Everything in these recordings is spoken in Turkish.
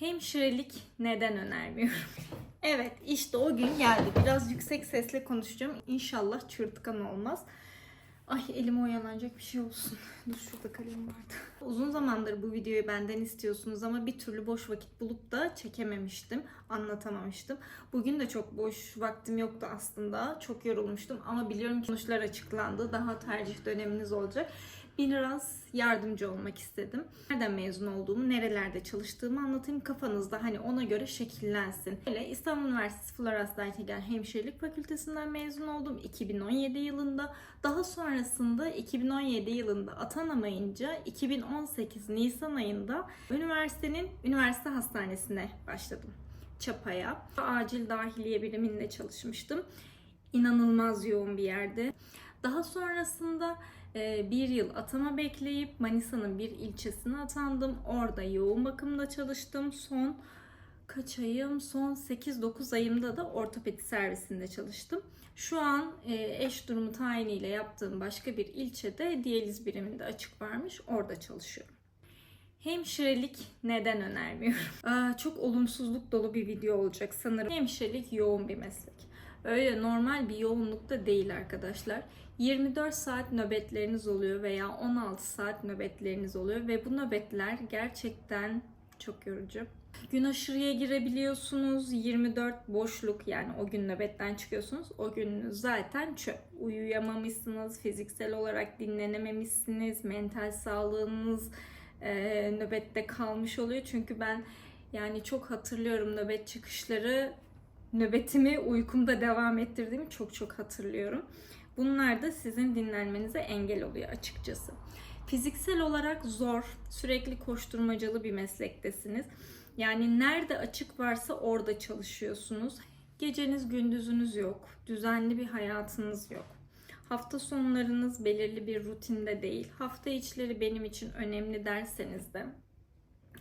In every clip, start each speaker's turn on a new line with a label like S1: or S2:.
S1: Hemşirelik neden önermiyorum? evet işte o gün geldi. Biraz yüksek sesle konuşacağım. İnşallah çırtkan olmaz. Ay elime oyalanacak bir şey olsun. Dur şurada kalem vardı. Uzun zamandır bu videoyu benden istiyorsunuz ama bir türlü boş vakit bulup da çekememiştim. Anlatamamıştım. Bugün de çok boş vaktim yoktu aslında. Çok yorulmuştum ama biliyorum ki sonuçlar açıklandı. Daha tercih döneminiz olacak. Biraz yardımcı olmak istedim. Nereden mezun olduğumu, nerelerde çalıştığımı anlatayım kafanızda hani ona göre şekillensin. Böyle İstanbul Üniversitesi Floras Nightingale Hemşirelik Fakültesinden mezun oldum 2017 yılında. Daha sonrasında 2017 yılında atanamayınca 2018 Nisan ayında üniversitenin üniversite hastanesine başladım. Çapaya. Acil dahiliye biriminde çalışmıştım. İnanılmaz yoğun bir yerde. Daha sonrasında bir yıl atama bekleyip Manisa'nın bir ilçesine atandım. Orada yoğun bakımda çalıştım. Son kaç ayım? Son 8-9 ayımda da ortopedi servisinde çalıştım. Şu an e, eş durumu tayiniyle yaptığım başka bir ilçede diyaliz biriminde açık varmış. Orada çalışıyorum. Hemşirelik neden önermiyorum? Aa, çok olumsuzluk dolu bir video olacak sanırım. Hemşirelik yoğun bir meslek. Öyle normal bir yoğunlukta değil arkadaşlar. 24 saat nöbetleriniz oluyor veya 16 saat nöbetleriniz oluyor ve bu nöbetler gerçekten çok yorucu. Gün aşırıya girebiliyorsunuz. 24 boşluk yani o gün nöbetten çıkıyorsunuz. O gün zaten çöp. Uyuyamamışsınız, fiziksel olarak dinlenememişsiniz, mental sağlığınız e, nöbette kalmış oluyor. Çünkü ben yani çok hatırlıyorum nöbet çıkışları nöbetimi uykumda devam ettirdiğimi çok çok hatırlıyorum. Bunlar da sizin dinlenmenize engel oluyor açıkçası. Fiziksel olarak zor, sürekli koşturmacalı bir meslektesiniz. Yani nerede açık varsa orada çalışıyorsunuz. Geceniz gündüzünüz yok. Düzenli bir hayatınız yok. Hafta sonlarınız belirli bir rutinde değil. Hafta içleri benim için önemli derseniz de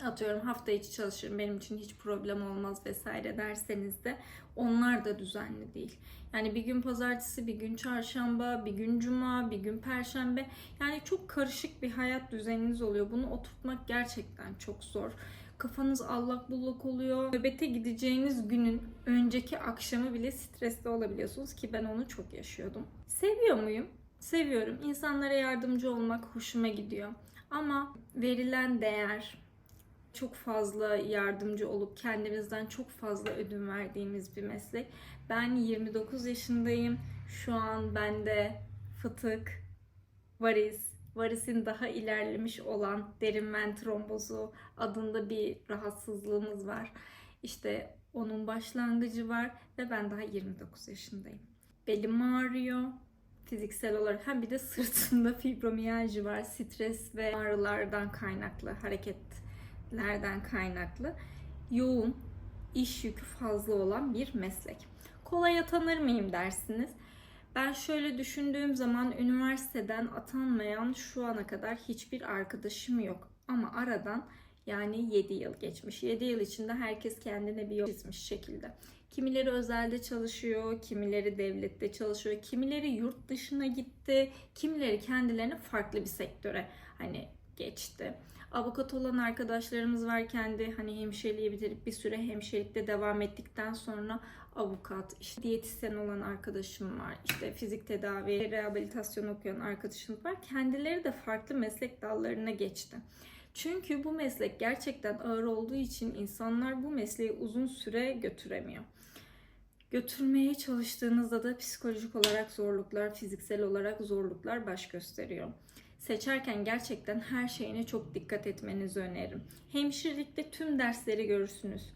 S1: atıyorum hafta içi çalışırım benim için hiç problem olmaz vesaire derseniz de onlar da düzenli değil. Yani bir gün pazartesi, bir gün çarşamba, bir gün cuma, bir gün perşembe. Yani çok karışık bir hayat düzeniniz oluyor. Bunu oturtmak gerçekten çok zor. Kafanız allak bullak oluyor. Nöbete gideceğiniz günün önceki akşamı bile stresli olabiliyorsunuz ki ben onu çok yaşıyordum. Seviyor muyum? Seviyorum. İnsanlara yardımcı olmak hoşuma gidiyor. Ama verilen değer, çok fazla yardımcı olup kendimizden çok fazla ödün verdiğimiz bir meslek. Ben 29 yaşındayım. Şu an bende fıtık, varis, varisin daha ilerlemiş olan derin ven trombozu adında bir rahatsızlığımız var. İşte onun başlangıcı var ve ben daha 29 yaşındayım. Belim ağrıyor fiziksel olarak hem bir de sırtımda fibromiyalji var. Stres ve ağrılardan kaynaklı hareket lerden kaynaklı yoğun iş yükü fazla olan bir meslek. Kolay atanır mıyım dersiniz. Ben şöyle düşündüğüm zaman üniversiteden atanmayan şu ana kadar hiçbir arkadaşım yok. Ama aradan yani 7 yıl geçmiş. 7 yıl içinde herkes kendine bir yol çizmiş şekilde. Kimileri özelde çalışıyor, kimileri devlette çalışıyor, kimileri yurt dışına gitti, kimileri kendilerini farklı bir sektöre hani geçti avukat olan arkadaşlarımız var kendi hani hemşireliği bitirip bir süre hemşirelikte devam ettikten sonra avukat, işte diyetisyen olan arkadaşım var, işte fizik tedavi, rehabilitasyon okuyan arkadaşım var. Kendileri de farklı meslek dallarına geçti. Çünkü bu meslek gerçekten ağır olduğu için insanlar bu mesleği uzun süre götüremiyor. Götürmeye çalıştığınızda da psikolojik olarak zorluklar, fiziksel olarak zorluklar baş gösteriyor seçerken gerçekten her şeyine çok dikkat etmenizi öneririm. Hemşirelikte tüm dersleri görürsünüz.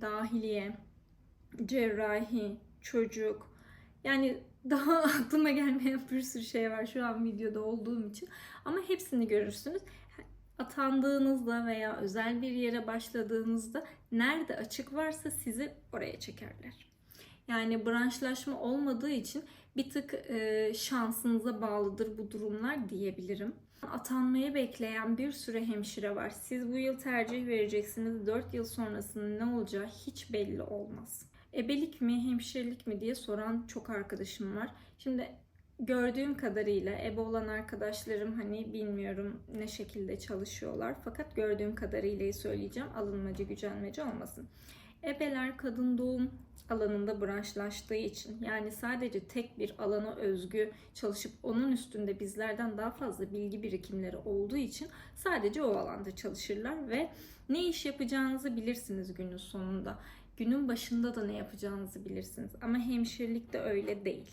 S1: Dahiliye, cerrahi, çocuk. Yani daha aklıma gelmeyen bir sürü şey var şu an videoda olduğum için. Ama hepsini görürsünüz. Atandığınızda veya özel bir yere başladığınızda nerede açık varsa sizi oraya çekerler. Yani branşlaşma olmadığı için bir tık e, şansınıza bağlıdır bu durumlar diyebilirim. Atanmayı bekleyen bir sürü hemşire var. Siz bu yıl tercih vereceksiniz. 4 yıl sonrasında ne olacağı hiç belli olmaz. Ebelik mi, hemşirelik mi diye soran çok arkadaşım var. Şimdi gördüğüm kadarıyla ebe olan arkadaşlarım hani bilmiyorum ne şekilde çalışıyorlar. Fakat gördüğüm kadarıyla söyleyeceğim. Alınmacı gücenmeci olmasın. Ebeler kadın doğum alanında branşlaştığı için yani sadece tek bir alana özgü çalışıp onun üstünde bizlerden daha fazla bilgi birikimleri olduğu için sadece o alanda çalışırlar ve ne iş yapacağınızı bilirsiniz günün sonunda. Günün başında da ne yapacağınızı bilirsiniz. Ama hemşirelikte öyle değil.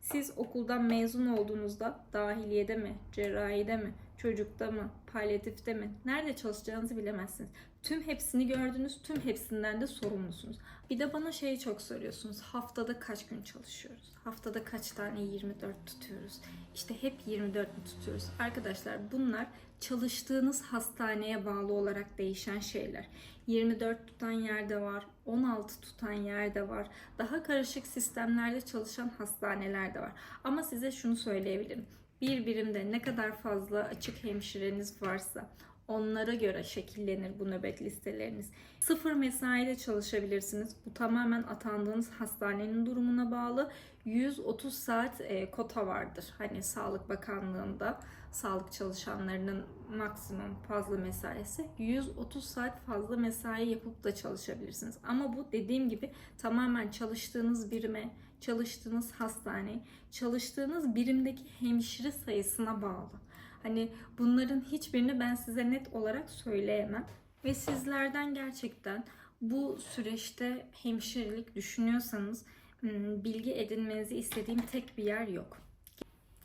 S1: Siz okuldan mezun olduğunuzda dahiliyede mi, cerrahide mi, çocukta mı, palyatifte mi, nerede çalışacağınızı bilemezsiniz. Tüm hepsini gördünüz, tüm hepsinden de sorumlusunuz. Bir de bana şeyi çok soruyorsunuz. Haftada kaç gün çalışıyoruz? Haftada kaç tane 24 tutuyoruz? İşte hep 24 mü tutuyoruz? Arkadaşlar bunlar çalıştığınız hastaneye bağlı olarak değişen şeyler. 24 tutan yerde var, 16 tutan yerde var. Daha karışık sistemlerde çalışan hastaneler de var. Ama size şunu söyleyebilirim. Bir birimde ne kadar fazla açık hemşireniz varsa onlara göre şekillenir bu nöbet listeleriniz. Sıfır mesaide çalışabilirsiniz. Bu tamamen atandığınız hastanenin durumuna bağlı. 130 saat e, kota vardır. Hani Sağlık Bakanlığı'nda sağlık çalışanlarının maksimum fazla mesaisi 130 saat fazla mesai yapıp da çalışabilirsiniz. Ama bu dediğim gibi tamamen çalıştığınız birime, çalıştığınız hastane, çalıştığınız birimdeki hemşire sayısına bağlı. Hani bunların hiçbirini ben size net olarak söyleyemem. Ve sizlerden gerçekten bu süreçte hemşirelik düşünüyorsanız hmm, bilgi edinmenizi istediğim tek bir yer yok.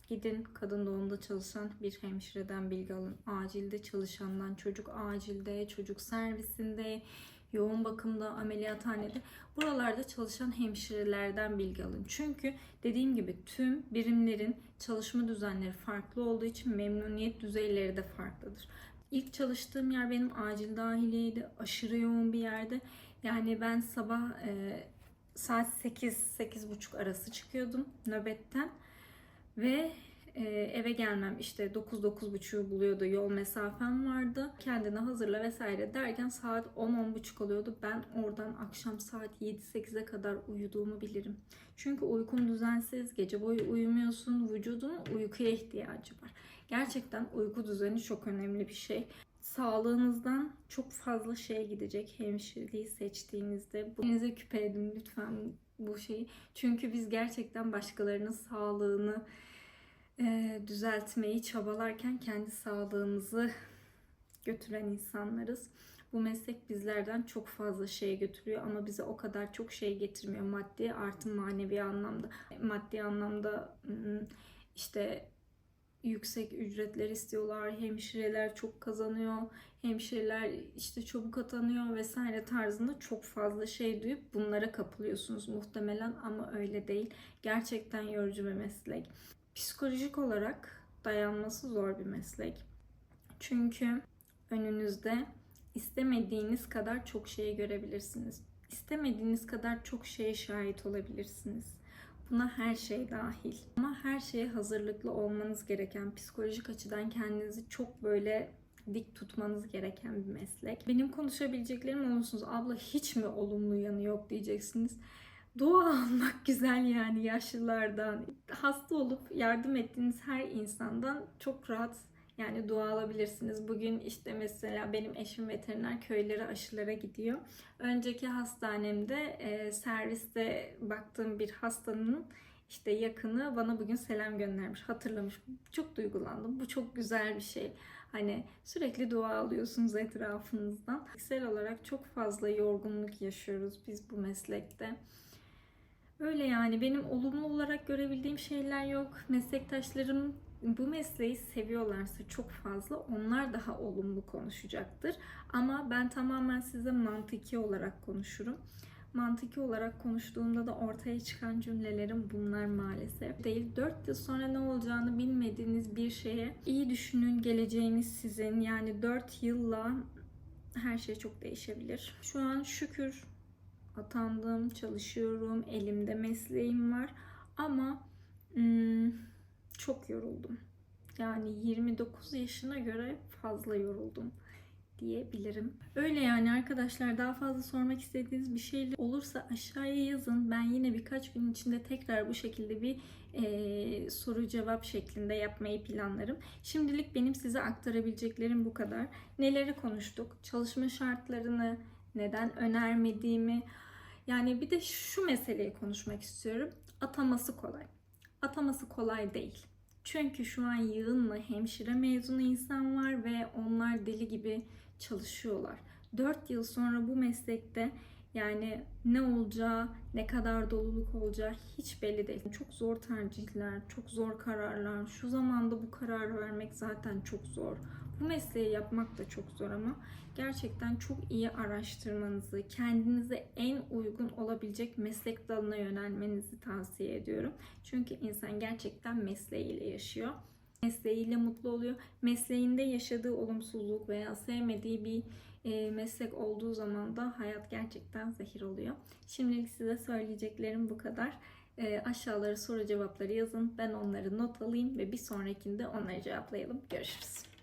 S1: Gidin kadın doğumda çalışan bir hemşireden bilgi alın. Acilde çalışandan, çocuk acilde, çocuk servisinde, yoğun bakımda, ameliyathanede buralarda çalışan hemşirelerden bilgi alın. Çünkü dediğim gibi tüm birimlerin çalışma düzenleri farklı olduğu için memnuniyet düzeyleri de farklıdır. İlk çalıştığım yer benim acil dahiliyeydi. Aşırı yoğun bir yerde. Yani ben sabah e, saat 8-8.30 arası çıkıyordum nöbetten. Ve e, eve gelmem işte 9-9.30'u buluyordu. Yol mesafem vardı. Kendine hazırla vesaire derken saat 10-10.30 oluyordu. Ben oradan akşam saat 7-8'e kadar uyuduğumu bilirim. Çünkü uykun düzensiz. Gece boyu uyumuyorsun. Vücudun uykuya ihtiyacı var. Gerçekten uyku düzeni çok önemli bir şey. Sağlığınızdan çok fazla şey gidecek hemşireliği seçtiğinizde. Elinize küpe edin lütfen bu şeyi. Çünkü biz gerçekten başkalarının sağlığını e, düzeltmeyi çabalarken kendi sağlığımızı götüren insanlarız. Bu meslek bizlerden çok fazla şey götürüyor ama bize o kadar çok şey getirmiyor maddi artı manevi anlamda. Maddi anlamda işte yüksek ücretler istiyorlar. Hemşireler çok kazanıyor. Hemşireler işte çabuk atanıyor vesaire tarzında çok fazla şey duyup bunlara kapılıyorsunuz muhtemelen ama öyle değil. Gerçekten yorucu bir meslek. Psikolojik olarak dayanması zor bir meslek. Çünkü önünüzde istemediğiniz kadar çok şeyi görebilirsiniz. İstemediğiniz kadar çok şeye şahit olabilirsiniz. Buna her şey dahil. Ama her şeye hazırlıklı olmanız gereken, psikolojik açıdan kendinizi çok böyle dik tutmanız gereken bir meslek. Benim konuşabileceklerim olursunuz. Abla hiç mi olumlu yanı yok diyeceksiniz. Dua almak güzel yani yaşlılardan. Hasta olup yardım ettiğiniz her insandan çok rahat yani dua alabilirsiniz. Bugün işte mesela benim eşim veteriner köylere aşılara gidiyor. Önceki hastanemde e, serviste baktığım bir hastanın işte yakını bana bugün selam göndermiş, hatırlamış. Çok duygulandım. Bu çok güzel bir şey. Hani sürekli dua alıyorsunuz etrafınızdan. Fiziksel olarak çok fazla yorgunluk yaşıyoruz biz bu meslekte. Öyle yani benim olumlu olarak görebildiğim şeyler yok. Meslektaşlarım bu mesleği seviyorlarsa çok fazla onlar daha olumlu konuşacaktır. Ama ben tamamen size mantıki olarak konuşurum. Mantıki olarak konuştuğumda da ortaya çıkan cümlelerim bunlar maalesef değil. 4 yıl sonra ne olacağını bilmediğiniz bir şeye iyi düşünün. Geleceğiniz sizin. Yani 4 yılla her şey çok değişebilir. Şu an şükür atandım, çalışıyorum, elimde mesleğim var. Ama hmm, çok yoruldum. Yani 29 yaşına göre fazla yoruldum. diyebilirim. Öyle yani arkadaşlar daha fazla sormak istediğiniz bir şey olursa aşağıya yazın. Ben yine birkaç gün içinde tekrar bu şekilde bir e, soru cevap şeklinde yapmayı planlarım. Şimdilik benim size aktarabileceklerim bu kadar. Neleri konuştuk? Çalışma şartlarını, neden önermediğimi, yani bir de şu meseleyi konuşmak istiyorum. Ataması kolay. Ataması kolay değil. Çünkü şu an yığınla hemşire mezunu insan var ve onlar deli gibi çalışıyorlar. 4 yıl sonra bu meslekte yani ne olacağı, ne kadar doluluk olacağı hiç belli değil. Çok zor tercihler, çok zor kararlar. Şu zamanda bu karar vermek zaten çok zor. Bu mesleği yapmak da çok zor ama gerçekten çok iyi araştırmanızı, kendinize en uygun olabilecek meslek dalına yönelmenizi tavsiye ediyorum. Çünkü insan gerçekten mesleğiyle yaşıyor. Mesleğiyle mutlu oluyor. Mesleğinde yaşadığı olumsuzluk veya sevmediği bir e, meslek olduğu zaman da hayat gerçekten zehir oluyor. Şimdilik size söyleyeceklerim bu kadar. E, aşağılara soru cevapları yazın. Ben onları not alayım ve bir sonrakinde onları cevaplayalım. Görüşürüz.